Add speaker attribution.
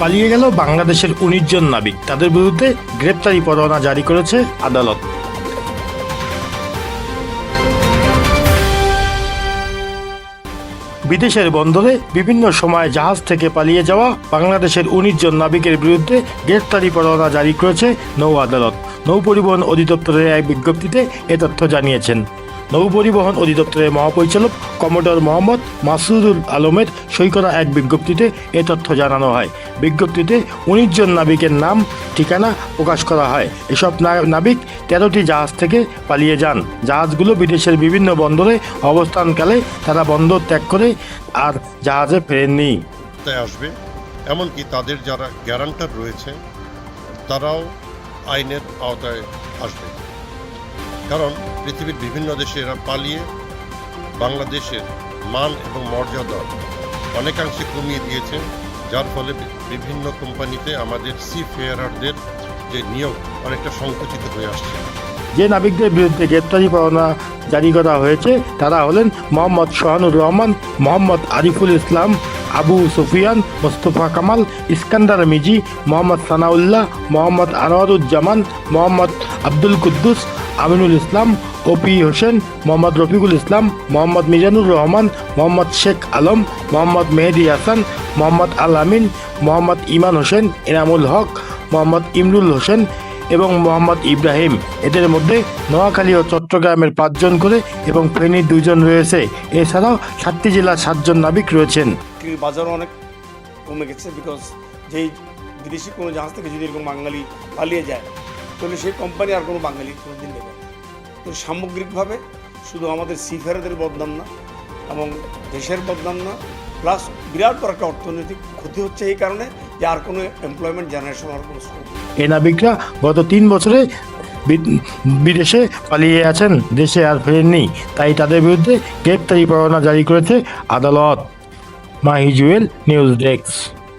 Speaker 1: পালিয়ে গেল বাংলাদেশের উনিশ জন নাবিক। তাদের বিরুদ্ধে গ্রেপ্তারি পরোয়ানা জারি করেছে আদালত। বিদেশের বন্দরে বিভিন্ন সময় জাহাজ থেকে পালিয়ে যাওয়া বাংলাদেশের উনিশ জন নাবিকের বিরুদ্ধে গ্রেপ্তারি পরোয়ানা জারি করেছে নৌ আদালত। নৌ পরিবহন অধিদপ্তরের এক বিজ্ঞপ্তিতে এ তথ্য জানিয়েছেন। নৌ পরিবহন অধিদপ্তরের মহাপরিচালক কমোডর মোহাম্মদ মাসুদুল আলমের সই করা এক বিজ্ঞপ্তিতে এ তথ্য জানানো হয়। বিজ্ঞপ্তিতে উনিশ জন নাবিকের নাম, ঠিকানা প্রকাশ করা হয়। এসব নাবিক তেরোটি জাহাজ থেকে পালিয়ে যান। জাহাজগুলো বিদেশের বিভিন্ন বন্দরে অবস্থানকালে তারা বন্দর ত্যাগ করে আর জাহাজে ফেরেননি।
Speaker 2: আসবে। এমনকি তাদের যারা গ্যারান্টার রয়েছে, তারাও আইনের আওতায় আসবে। কারণ পৃথিবীর বিভিন্ন দেশে এরা পালিয়ে বাংলাদেশের মান এবং মর্যাদা অনেকাংশে কমিয়ে দিয়েছেন যার ফলে বিভিন্ন কোম্পানিতে আমাদের সি ফেয়ারারদের যে নিয়োগ অনেকটা সংকুচিত হয়ে আসছে।
Speaker 1: যে নাবিকদের বিরুদ্ধে গ্রেপ্তারি পরোয়ানা জারি করা হয়েছে, তারা হলেন মোহাম্মদ শাহানুর রহমান, মোহাম্মদ আরিফুল ইসলাম, আবু সুফিয়ান, মোস্তফা কামাল, ইস্কান্দার মিজি, মোহাম্মদ সানাউল্লাহ, মোহাম্মদ আনোয়ারুজ্জামান, মোহাম্মদ আব্দুল কুদ্দুস আমিনুল ইসলাম ওপি হোসেন, মোহাম্মদ রফিকুল ইসলাম, মোহাম্মদ মিজানুর রহমান, মোহাম্মদ শেখ আলম, মোহাম্মদ মেহেদি হাসান, মোহাম্মদ আল আমিন, মোহাম্মদ ইমান হোসেন, এনামুল হক, মোহাম্মদ ইমরুল হোসেন এবং মোহাম্মদ ইব্রাহিম। এদের মধ্যে নোয়াখালী ও চট্টগ্রামের পাঁচজন করে এবং ফেনীর দুজন রয়েছে। এছাড়াও সাতটি জেলার সাতজন নাবিক রয়েছেন।
Speaker 3: বাজারও অনেক কমে গেছে বিকজ যেই বিদেশি কোনো জাহাজ থেকে যদি এরকম বাঙালি পালিয়ে যায় তাহলে সেই কোম্পানি আর কোনো বাঙালি কোনো দিন দেবে না। তো সামগ্রিকভাবে শুধু আমাদের সিফারেদের বদনাম না, এবং দেশের বদনাম না প্লাস বিরাট বড় একটা অর্থনৈতিক ক্ষতি হচ্ছে এই কারণে যে আর কোনো এমপ্লয়মেন্ট জেনারেশন আর কোনো স্কোপ
Speaker 1: এই নাবিকরা গত তিন বছরে বিদেশে পালিয়ে আছেন দেশে আর ফেরেননি। তাই তাদের বিরুদ্ধে গ্রেপ্তারি পরোয়ানা জারি করেছে আদালত। মাহিজুয়েল নিউজ ডেস্ক।